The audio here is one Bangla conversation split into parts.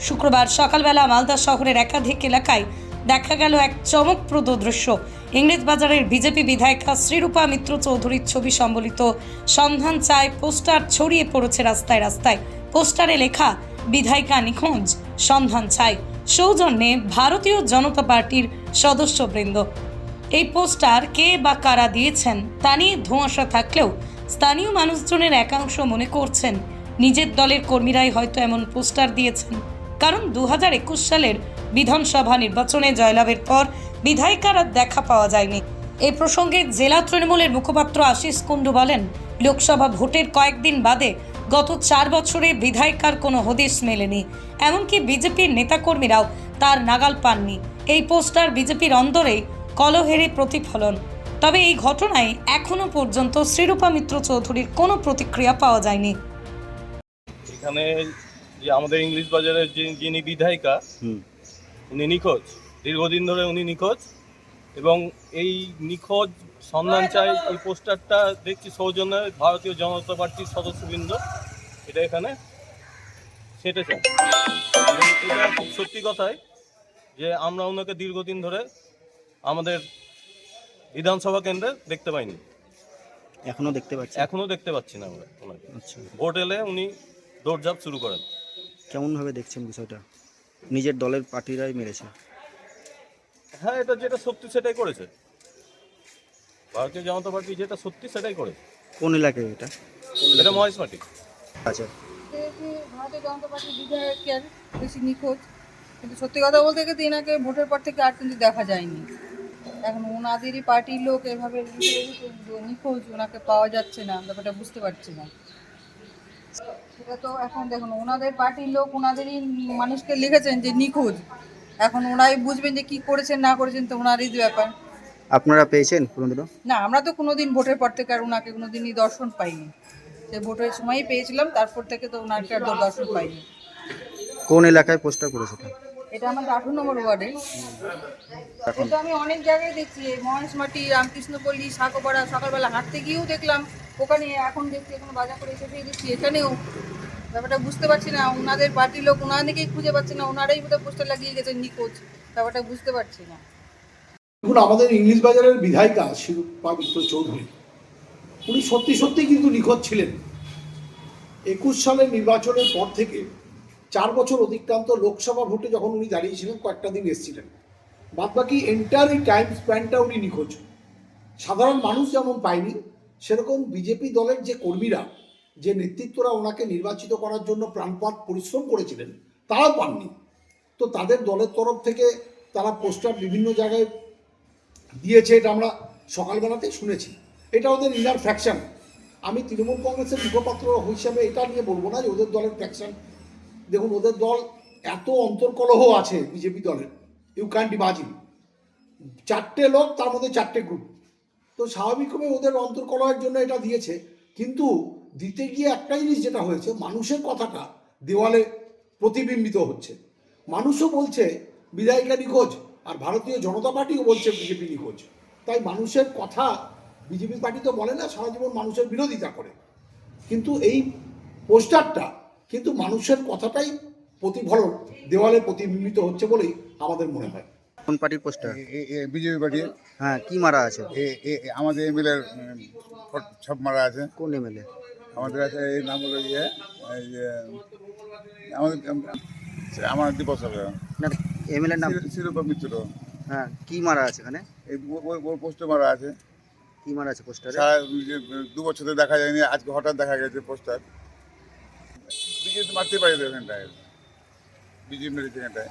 শুক্রবার সকালবেলা মালদা শহরের একাধিক এলাকায় দেখা গেল এক চমকপ্রদ দৃশ্য। ইংরেজ বাজারের বিজেপি বিধায়িকা শ্রীরূপা মিত্র চৌধুরীর ছবি সম্বলিত সন্ধান চায় পোস্টার ছড়িয়ে পড়েছে রাস্তায় রাস্তায়। পোস্টারে লেখা, বিধায়িকা নিখোঁজ, সন্ধান চাই। সৌজন্যে ভারতীয় জনতা পার্টির সদস্যবৃন্দ। এই পোস্টার কে বা কারা দিয়েছেন তা নিয়ে ধোঁয়াশা থাকলেও স্থানীয় মানুষজনের একাংশ মনে করছেন, নিজের দলের কর্মীরাই হয়তো এমন পোস্টার দিয়েছেন। কারণ দু হাজার একুশ সালের বিধানসভা নির্বাচনে জয়লাভের পর বিধায়িকার দেখা পাওয়া যায়নি। এই প্রসঙ্গে জেলা তৃণমূলের মুখপাত্র আশিস কুণ্ডু বলেন, লোকসভা ভোটের কয়েকদিন বাদে গত চার বছরে বিধায়িকার কোনো হদিশ মেলেনি। এমনকি বিজেপির নেতাকর্মীরাও তার নাগাল পাননি। এই পোস্টার বিজেপির অন্দরেই কলহেরে প্রতিফলন। তবে এই ঘটনায় এখনও পর্যন্ত শ্রীরূপা মিত্র চৌধুরীর কোনো প্রতিক্রিয়া পাওয়া যায়নি। এখানে যে আমাদের ইংলিশ বাজারের যিনি বিধায়িকা উনি নিখোঁজ। দীর্ঘদিন ধরে উনি নিখোঁজ এবং এই নিখোঁজ সন্ধান চাই এই পোস্টারটা দেখছি সৌজন্যে ভারতীয় জনতা পার্টির সদস্যবৃন্দ। এটা এখানে সেটেছে এটা খুব সত্যি কথাই যে আমরা ওনাকে দীর্ঘদিন ধরে আমাদের বিধানসভা কেন্দ্রে দেখতে পাইনি। এখনও দেখতে পাচ্ছি এখনও দেখতে পাচ্ছি না আমরা ওনাকে। আচ্ছা। ভোট এলে উনি দৌড়ঝাঁপ শুরু করেন। কেমন ভাবে দেখছেন বিষয়টা? নিজের দলের পার্টিরাই মেরেছে। হ্যাঁ এটা যেটা সত্যি সেটাই করেছে। ভারতীয় জনতা পার্টি যেটা সত্যি সেটাই করে কোন এলাকায় এটা? এটা মহেশ পার্টি আচ্ছা। ভারতীয় জনতা পার্টির বিধায়কের বেশি নিখোঁজ কিন্তু সত্যি কথা বলতে গেলে এনাকে ভোটের পর থেকে আর কিন্তু দেখা যায়নি। এখন ওনাদেরই পার্টির লোক এভাবে নিখোঁজ ওনাকে পাওয়া যাচ্ছে না ব্যাপারটা বুঝতে পারছি না। সেটা তো এখন দেখুন ওনাদের পার্টির লোক ওনাদেরই মানুষকে লিখেছেন যে নিখোঁজ। এখন ওনাই বুঝবেন যে কি করেছেন না করেছেন তো ওনারই ব্যাপার। আপনারা পেয়েছেন কোনোদিনও? না আমরা তো কোনোদিন ভোটের পর থেকে আর ওনাকে কোনোদিনই দর্শন পাইনি। সে ভোটের সময়ই পেয়েছিলাম তারপর থেকে তো ওনাকে আর দর্শন পাইনি। কোন এলাকায় পোস্টার করেছে এটা আমাদের আঠারো নম্বর ওয়ার্ডে। এটা আমি অনেক জায়গায় দেখছি মহেশমাটি রামকৃষ্ণপল্লী সাকোপাড়া সকালবেলা হাঁটতে গিয়েও দেখলাম। ওখানে এখন দেখছি, এখন বাজার করে এসে দেখছি এখানেও। ব্যাপারটা বুঝতে পারছি না ওনাদের পার্টির লোক ওনাদেরকেই খুঁজে পাচ্ছে না ওনারাই বোধহয় পোস্টার লাগিয়ে গেছেন নিখোঁজ, ব্যাপারটা বুঝতে পারছি না। দেখুন, আমাদের ইংলিশ বাজারের বিধায়িকা শিরূপা মিত্র চৌধুরী, উনি সত্যি সত্যি কিন্তু নিখোঁজ ছিলেন। একুশ সালের নির্বাচনের পর থেকে চার বছর অতিক্রান্ত লোকসভা ভোটে যখন উনি দাঁড়িয়েছিলেন, কয়েকটা দিন এসেছিলেন। বাদবাকি এন্টার এই টাইম স্প্যানটা উনি নিখোঁজ। সাধারণ মানুষ যেমন পায়নি সেরকম বিজেপি দলের যে কর্মীরা, যে নেতৃত্বরা ওনাকে নির্বাচিত করার জন্য প্রাণপাত, পরিশ্রম করেছিলেন তারাও পাননি। তো তাদের দলের তরফ থেকে তারা পোস্টার বিভিন্ন জায়গায় দিয়েছে, এটা আমরা সকালবেলাতেই শুনেছি। এটা ওদের ইনার ফ্যাকশন আমি তৃণমূল কংগ্রেসের মুখপাত্র হিসাবে এটা নিয়ে বলব না যে ওদের দলের ফ্যাকশন দেখুন, ওদের দল এত অন্তর্কলহ আছে বিজেপি দলের। ইউ ক্যান্ট ইমাজিন চারটে লোক, তার মধ্যে চারটে গ্রুপ তো স্বাভাবিকভাবে ওদের অন্তর্কলহের জন্য এটা দিয়েছে। কিন্তু দিতে গিয়ে একটা জিনিস যেটা হয়েছে, মানুষের কথাটা দেওয়ালে প্রতিবিম্বিত হচ্ছে। মানুষও বলছে, বিধায়িকা নিখোঁজ আর ভারতীয় জনতা পার্টিও বলছে বিজেপি নিখোঁজ। তাই মানুষের কথা বিজেপি পার্টি তো বলে না, সারা জীবন মানুষের বিরোধিতা করে। কিন্তু এই পোস্টারটা কিন্তু মানুষের কথাটাই প্রতিফলন দেওয়ালে প্রতিবিম্বিত হচ্ছে বলেই আমাদের মনে হয়। কোন পার্টির পোস্টার? BJP party. হ্যাঁ কি মারা আছে? আমাদের এমএলএর সব মারা আছে। কোন এমএলএ? আমাদের আছে এই নাম হলো ইয়ে যে আমাদের আমার দীপক সরকার। না এমএলএ নাম? শিরূ- শিরূপা মিত্র। হ্যাঁ কি মারা আছে এখানে? ওর পোস্টে মারা আছে। কি মারা আছে পোস্টারে? সারা দু বছর ধরে দেখা যায়নি আজকে হঠাৎ দেখা গেছে পোস্টার। বিজেপি মারতে পারে এখানটায়। বিজেপি মেরেছে এখানটায়।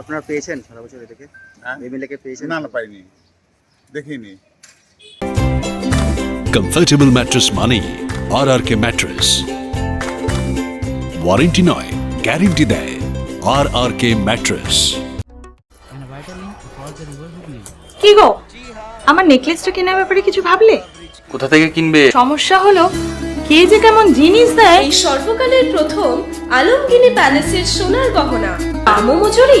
আপনারা পেয়েছেন সারা বছর থেকে হ্যাঁ? এমএলএ কে পেয়েছেন? না না পাইনি। দেখিনি। কমফর্টেবল ম্যাট্রেস মানেই R R K mattress warranty নয় গ্যারেন্টি দেয় আর আর কে ম্যাট্রেস কি গো? আমার নেকলেসটা কেনার ব্যাপারে কিছু ভাবলে? কোথা থেকে কিনবে? সমস্যা হলো কে যে কেমন জিনিস দেয়? এই সর্বকালের প্রথম আলমগিনি প্যালেসের সোনার গহনা। দামও মজুরি